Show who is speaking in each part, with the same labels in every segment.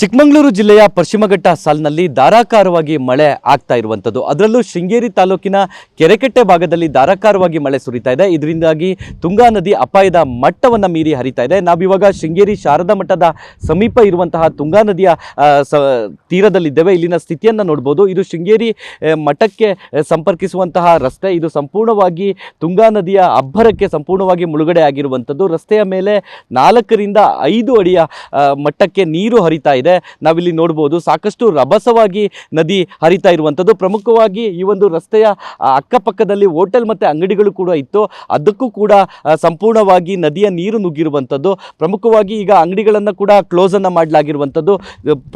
Speaker 1: ಚಿಕ್ಕಮಗಳೂರು ಜಿಲ್ಲೆಯ ಪಶ್ಚಿಮಘಟ್ಟ ಸಾಲಿನಲ್ಲಿ ಧಾರಾಕಾರವಾಗಿ ಮಳೆ ಆಗ್ತಾ ಇರುವಂಥದ್ದು. ಅದರಲ್ಲೂ ಶೃಂಗೇರಿ ತಾಲೂಕಿನ ಕೆರೆಕಟ್ಟೆ ಭಾಗದಲ್ಲಿ ಧಾರಾಕಾರವಾಗಿ ಮಳೆ ಸುರಿತಾ ಇದೆ. ಇದರಿಂದಾಗಿ ತುಂಗಾ ನದಿ ಅಪಾಯದ ಮಟ್ಟವನ್ನು ಮೀರಿ ಹರಿತಾ ಇದೆ. ನಾವಿವಾಗ ಶೃಂಗೇರಿ ಶಾರದಾ ಮಠದ ಸಮೀಪ ಇರುವಂತಹ ತುಂಗಾ ನದಿಯ ತೀರದಲ್ಲಿದ್ದೇವೆ. ಇಲ್ಲಿನ ಸ್ಥಿತಿಯನ್ನು ನೋಡ್ಬೋದು. ಇದು ಶೃಂಗೇರಿ ಮಠಕ್ಕೆ ಸಂಪರ್ಕಿಸುವಂತಹ ರಸ್ತೆ. ಇದು ಸಂಪೂರ್ಣವಾಗಿ ತುಂಗಾ ನದಿಯ ಅಬ್ಬರಕ್ಕೆ ಸಂಪೂರ್ಣವಾಗಿ ಮುಳುಗಡೆ ಆಗಿರುವಂಥದ್ದು. ರಸ್ತೆಯ ಮೇಲೆ ನಾಲ್ಕರಿಂದ ಐದು ಅಡಿಯ ಮಟ್ಟಕ್ಕೆ ನೀರು ಹರಿತಾ ಇದೆ. ನಾವಿಲ್ಲಿ ನೋಡ್ಬೋದು ಸಾಕಷ್ಟು ರಭಸವಾಗಿ ನದಿ ಹರಿತಾ ಇರುವಂಥದ್ದು. ಪ್ರಮುಖವಾಗಿ ಈ ಒಂದು ರಸ್ತೆಯ ಅಕ್ಕಪಕ್ಕದಲ್ಲಿ ಹೋಟೆಲ್ ಮತ್ತು ಅಂಗಡಿಗಳು ಕೂಡ ಇತ್ತು. ಅದಕ್ಕೂ ಕೂಡ ಸಂಪೂರ್ಣವಾಗಿ ನದಿಯ ನೀರು ನುಗ್ಗಿರುವಂಥದ್ದು. ಪ್ರಮುಖವಾಗಿ ಈಗ ಅಂಗಡಿಗಳನ್ನು ಕೂಡ ಕ್ಲೋಸನ್ನು ಮಾಡಲಾಗಿರುವಂಥದ್ದು.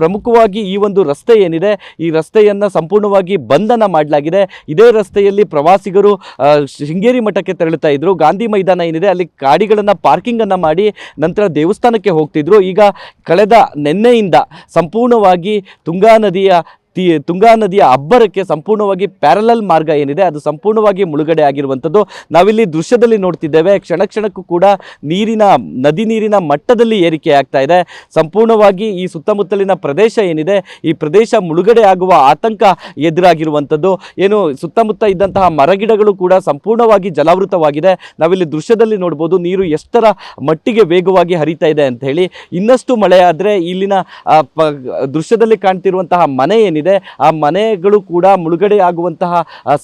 Speaker 1: ಪ್ರಮುಖವಾಗಿ ಈ ಒಂದು ರಸ್ತೆ ಏನಿದೆ, ಈ ರಸ್ತೆಯನ್ನು ಸಂಪೂರ್ಣವಾಗಿ ಬಂಧನ ಮಾಡಲಾಗಿದೆ. ಇದೇ ರಸ್ತೆಯಲ್ಲಿ ಪ್ರವಾಸಿಗರು ಶೃಂಗೇರಿ ಮಠಕ್ಕೆ ತೆರಳುತ್ತಾ ಇದ್ರು. ಗಾಂಧಿ ಮೈದಾನ ಏನಿದೆ, ಅಲ್ಲಿ ಗಾಡಿಗಳನ್ನು ಪಾರ್ಕಿಂಗನ್ನು ಮಾಡಿ ನಂತರ ದೇವಸ್ಥಾನಕ್ಕೆ ಹೋಗ್ತಿದ್ರು. ಈಗ ಕಳೆದ ನಿನ್ನೆಯಿಂದ ಸಂಪೂರ್ಣವಾಗಿ ತುಂಗಾ ನದಿಯ ತುಂಗಾ ನದಿಯ ಅಬ್ಬರಕ್ಕೆ ಸಂಪೂರ್ಣವಾಗಿ ಪ್ಯಾರಲಲ್ ಮಾರ್ಗ ಏನಿದೆ, ಅದು ಸಂಪೂರ್ಣವಾಗಿ ಮುಳುಗಡೆ ಆಗಿರುವಂಥದ್ದು. ನಾವಿಲ್ಲಿ ದೃಶ್ಯದಲ್ಲಿ ನೋಡ್ತಿದ್ದೇವೆ, ಕ್ಷಣ ಕ್ಷಣಕ್ಕೂ ಕೂಡ ನೀರಿನ, ನದಿ ನೀರಿನ ಮಟ್ಟದಲ್ಲಿ ಏರಿಕೆ ಆಗ್ತಾ ಇದೆ. ಸಂಪೂರ್ಣವಾಗಿ ಈ ಸುತ್ತಮುತ್ತಲಿನ ಪ್ರದೇಶ ಏನಿದೆ, ಈ ಪ್ರದೇಶ ಮುಳುಗಡೆ ಆಗುವ ಆತಂಕ ಎದುರಾಗಿರುವಂಥದ್ದು. ಏನು ಸುತ್ತಮುತ್ತ ಇದ್ದಂತಹ ಮರಗಿಡಗಳು ಕೂಡ ಸಂಪೂರ್ಣವಾಗಿ ಜಲಾವೃತವಾಗಿದೆ. ನಾವಿಲ್ಲಿ ದೃಶ್ಯದಲ್ಲಿ ನೋಡ್ಬೋದು, ನೀರು ಎಷ್ಟರ ಮಟ್ಟಿಗೆ ವೇಗವಾಗಿ ಹರಿತಾ ಇದೆ ಅಂತ ಹೇಳಿ. ಇನ್ನಷ್ಟು ಮಳೆ ಆದರೆ ಇಲ್ಲಿನ ದೃಶ್ಯದಲ್ಲಿ ಕಾಣ್ತಿರುವಂತಹ ಮನೆ ಏನಿದೆ ಆ ಮನೆಗಳು ಕೂಡ ಮುಳುಗಡೆ ಆಗುವಂತಹ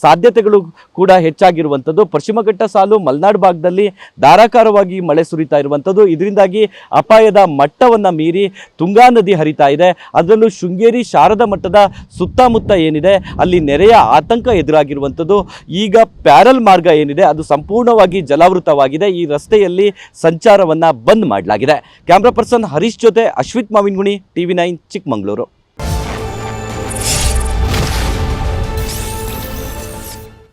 Speaker 1: ಸಾಧ್ಯತೆಗಳು ಕೂಡ ಹೆಚ್ಚಾಗಿರುವಂಥದ್ದು. ಪಶ್ಚಿಮಘಟ್ಟ ಸಾಲು ಮಲೆನಾಡು ಭಾಗದಲ್ಲಿ ಧಾರಾಕಾರವಾಗಿ ಮಳೆ ಸುರಿತಾ ಇರುವಂಥದ್ದು. ಇದರಿಂದಾಗಿ ಅಪಾಯದ ಮಟ್ಟವನ್ನು ಮೀರಿ ತುಂಗಾ ನದಿ ಹರಿತಾ ಇದೆ. ಅದರಲ್ಲೂ ಶೃಂಗೇರಿ ಶಾರದಾ ಮಠದ ಸುತ್ತಮುತ್ತ ಏನಿದೆ, ಅಲ್ಲಿ ನೆರೆಯ ಆತಂಕ ಎದುರಾಗಿರುವಂಥದ್ದು. ಈಗ ಪ್ಯಾರಲ್ ಮಾರ್ಗ ಏನಿದೆ, ಅದು ಸಂಪೂರ್ಣವಾಗಿ ಜಲಾವೃತವಾಗಿದೆ. ಈ ರಸ್ತೆಯಲ್ಲಿ ಸಂಚಾರವನ್ನು ಬಂದ್ ಮಾಡಲಾಗಿದೆ. ಕ್ಯಾಮ್ರಾ ಪರ್ಸನ್ ಹರೀಶ್ ಜೊತೆ ಅಶ್ವಿತ್ ಮಾವಿನಗುಣಿ, ಟಿವಿ ನೈನ್, ಚಿಕ್ಕಮಗಳೂರು.